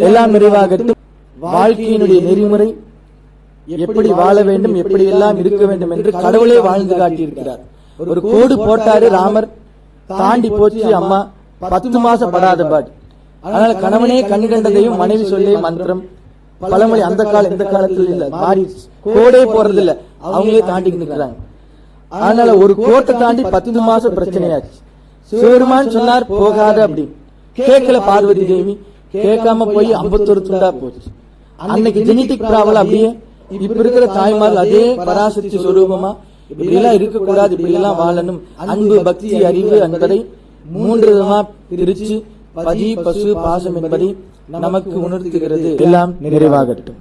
எல்லாம் நிறைவாகட்டும். வாழ்க்கையினுடைய நெறிமுறை எப்படி வாழ வேண்டும் எப்படி எல்லாம் இருக்க வேண்டும் என்று கடவுளே வாழ்ந்து காட்டியிருக்கிறார். ஒரு கோடு போட்டாரு ராமர். தாண்டி போச்சு அம்மா. பத்து மாசம் படாத பாடு. அதனால கணவனே கண் கண்டதையும் மனைவி சொல்லே மந்திரம். பழமொழி அந்த கால இந்த காலத்துல இல்ல. மாறி கோடே போறது இல்ல அவங்களே தாண்டி நிக்கிறாங்க. அதனால ஒரு கோட்டை தாண்டி பத்து மாசம் பிரச்சனையாச்சு. சிவருமான் சொன்னார் போகாத அப்படி. கேட்கல பார்வதி தேவி. கேட்காம போய் ஐம்பத்தொரு துண்டா போச்சு. அன்னைக்கு ஜெனட்டிக் ப்ராப்ளம் அப்படியே இப்ப இருக்கிற தாய்மார்கள் அதே பராசக்தி சொரூபமா இப்படி எல்லாம் இருக்க கூடாது இப்படி எல்லாம் வாழணும். அன்பு பக்தி அறிவு என்பதை மூன்று விதமா பிரிச்சு பதி பசு பாசம் என்பதை நமக்கு உணர்த்துகிறது. எல்லாம் நிறைவாகட்டும்.